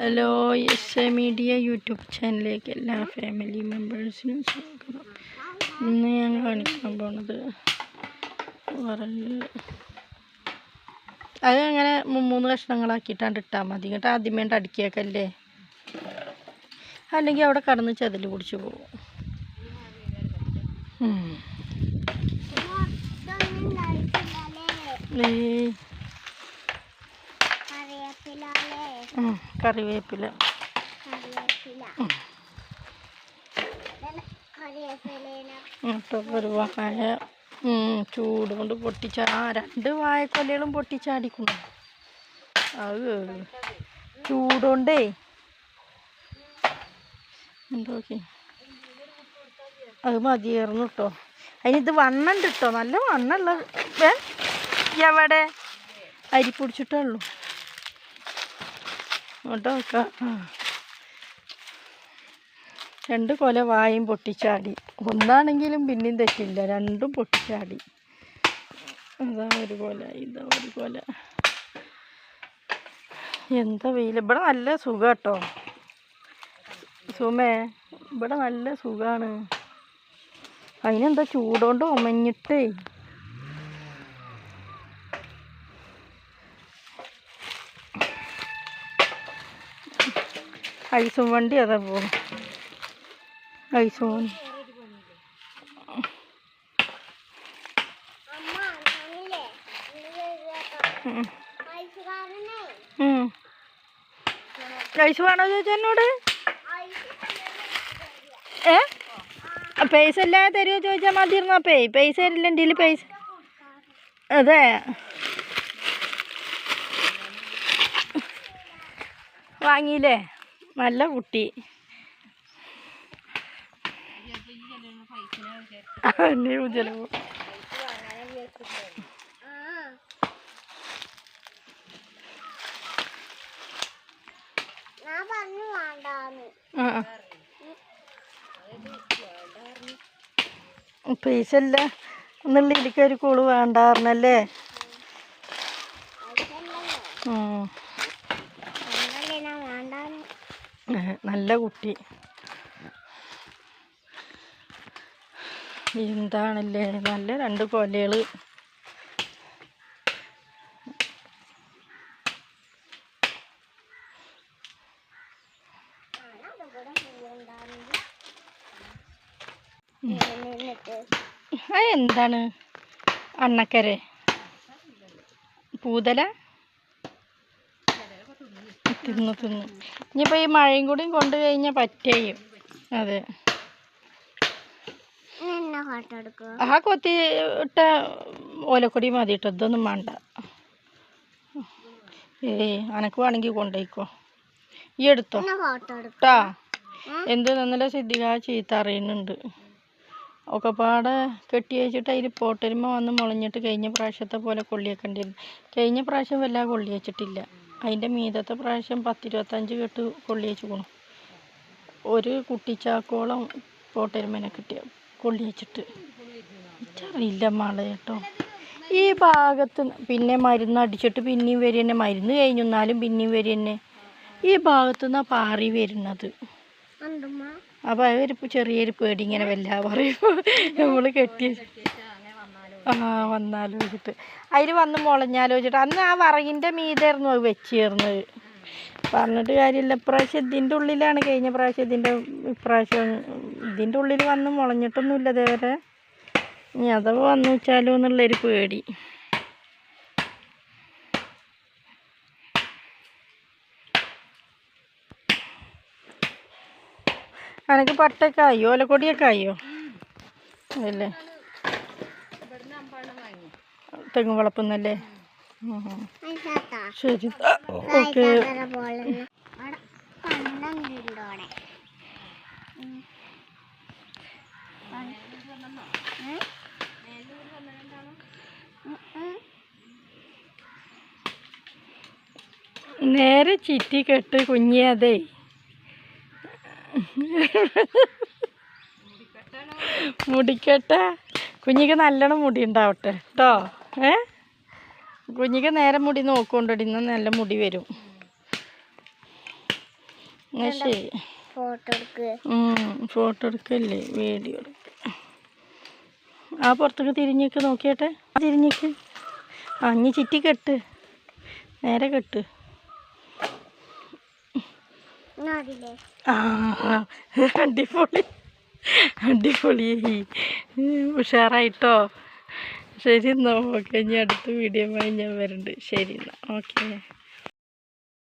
Hello S A media YouTube ചാനലിലേക്ക് എല്ലാ family മെമ്പേഴ്സിനും സ്വാഗതം. ഇന്ന് ഞാൻ കാണിക്കാൻ പോണത് വറൽ അത് അങ്ങനെ മൂന്ന് കഷ്ണങ്ങളാക്കിയിട്ടാണ് ഇട്ടാൽ മതി. കേട്ടോ ആദ്യമേ അടുക്കിയേക്കല്ലേ? അല്ലെങ്കിൽ അവിടെ കടന്ന് ചതിൽ പിടിച്ച് പോകും ഉം. കറിവേപ്പില. ഉം, ചൂട് കൊണ്ട് പൊട്ടിച്ച ആ രണ്ട് വായക്കൊലകളും പൊട്ടിച്ചാടിക്കുന്നു. അത് ചൂടുകൊണ്ടേ എന്തോക്കി അത് മതിയായിരുന്നു കേട്ടോ അതിനിത് വണ്ണുണ്ട് കേട്ടോ നല്ല വണ്ണുള്ള ഏ? എവിടെ അരി പിടിച്ചിട്ടേ കേട്ടോ വെക്കാം രണ്ട് കൊല വായും പൊട്ടിച്ചാടി. ഒന്നാണെങ്കിലും പിന്നെയും തെറ്റില്ല. രണ്ടും പൊട്ടിച്ചാടി. അതാ ഒരു കൊല ഇതാ ഒരു കൊല. എന്താ വെയിൽ? ഇവിടെ നല്ല സുഖം കേട്ടോ സുമേ ഇവിടെ നല്ല സുഖമാണ് അതിനെന്താ ചൂടുകൊണ്ട് ഉമഞ്ഞിട്ടേ. ഐസും വണ്ടി അതാ പോകും ഐസും വണ്ടി. ഐസ് വേണോ ചോദിച്ചാ എന്നോട്? ഏ? പൈസ ഇല്ലാതെ തരുമോ ചോദിച്ചാൽ മതിയിരുന്നു പേ പൈസ തരില്ല എന്റെ പൈസ അതെ. വാങ്ങിയില്ലേ? നല്ല കുട്ടി. നീ ആ. പൈസ ഇല്ല എന്നുള്ള എനിക്ക് ഒരു കൂൾ വേണ്ടാർന്നല്ലേ? ഉം. അങ്ങനല്ലേ ഞാൻ വേണ്ടാന്ന് ഏ, നല്ല കുട്ടി. എന്താണല്ലേ? നല്ല രണ്ട് കൊലകൾ. എന്താണ്? അണ്ണക്കരെ. പൂതല? തിന്നു തിന്നു. ഇനിയിപ്പോൾ ഈ മഴയും കൂടി കൊണ്ടു കഴിഞ്ഞാൽ പറ്റേയും. അതെ. ആ കൊത്തി ഇട്ട ഓലക്കൊടി മതി കേട്ടോ ഇതൊന്നും വേണ്ട. ഏയ് അനക്ക് വേണമെങ്കിൽ കൊണ്ടുപോയിക്കോ ഈ എടുത്തോ? കേട്ടാ എന്ത് നല്ല സിദ്ധിക ചീത്ത അറിയുന്നുണ്ട്. ഒക്കെ പാടെ കെട്ടി വെച്ചിട്ട് അതിൽ പോട്ടരുമ വന്ന് മുളഞ്ഞിട്ട് കഴിഞ്ഞ പ്രാവശ്യത്തെ പോലെ കൊള്ളിയേക്കേണ്ടിയിരുന്നു കഴിഞ്ഞ പ്രാവശ്യം വല്ല കൊള്ളി വെച്ചിട്ടില്ല അതിന്റെ മീതത്തെ പ്രാവശ്യം പത്തിരുപത്തഞ്ച് കെട്ട് കൊള്ളി വെച്ചുക്കണം. ഒരു കുട്ടിച്ചാക്കോളം പോട്ടരുമേനെ കിട്ടിയ കൊള്ളി വെച്ചിട്ട്. അറിയില്ല മളെ കേട്ടോ. ഈ ഭാഗത്ത് പിന്നെ മരുന്ന് അടിച്ചിട്ട് പിന്നെയും വരും തന്നെ മരുന്ന് കഴിഞ്ഞു എന്നാലും പിന്നെയും വരും തന്നെ ഈ ഭാഗത്തു നിന്നാണ് പാറി വരുന്നത്. അപ്പോൾ അതൊരു ചെറിയൊരു പേടി ഇങ്ങനെ വല്ല പറയുമ്പോൾ നമ്മൾ കെട്ടി ആ വന്നാലോ വെച്ചിട്ട് അതിൽ വന്ന് മുളഞ്ഞാലോ വെച്ചിട്ട് അന്ന് ആ വറകിന്റെ മീതായിരുന്നു അത് വെച്ചിരുന്നത്. പറഞ്ഞിട്ട് കാര്യമില്ല. ഇപ്രാവശ്യം ഇതിന്റെ ഉള്ളിലാണ്. കഴിഞ്ഞ പ്രാവശ്യം ഇതിന്റെ ഇപ്രാവശ്യം ഇതിന്റെ ഉള്ളിൽ വന്ന് മുളഞ്ഞിട്ടൊന്നുമില്ല ഇതേവരെ. ഇനി അഥവാ വന്നു വെച്ചാലോ എന്നുള്ളൊരു പേടി. അനക്ക് പട്ടൊക്കെ ആയോ? ഓലക്കൊടിയൊക്കെ ആയോ? അതല്ലേ തെങ്ങും വളപ്പുന്നല്ലേ ശരി. ഓക്കെ. നേരെ ചിറ്റി കെട്ട് കുഞ്ഞിയതേ. മുടിക്കട്ട? കുഞ്ഞിക്ക് നല്ലോണം മുടി ഉണ്ടാവട്ടെ കേട്ടോ ഏ? കുഞ്ഞിക്ക് നേരെ മുടി നോക്കൊണ്ടടി ഇന്ന് നല്ല മുടി വരും. എന്നാ ശരി. ഫോട്ടോ എടുക്ക്. ഫോട്ടോ എടുക്കല്ലേ വീഡിയോ എടുക്ക. ആ പുറത്തേക്ക് തിരിഞ്ഞേക്ക് നോക്കിയാട്ടെ. തിരിഞ്ഞേക്ക്. ആ ഇനി ചിറ്റി കെട്ട്. നേരെ കെട്ട്. ആ, അടിപൊളി. അടിപൊളി. ഉഷാറായിട്ടോ? ശരി എന്നാൽ ഓക്കെ ഇനി അടുത്ത വീഡിയോ ഞാൻ വരുന്നുണ്ട് ശരി എന്നാൽ ഓക്കെ.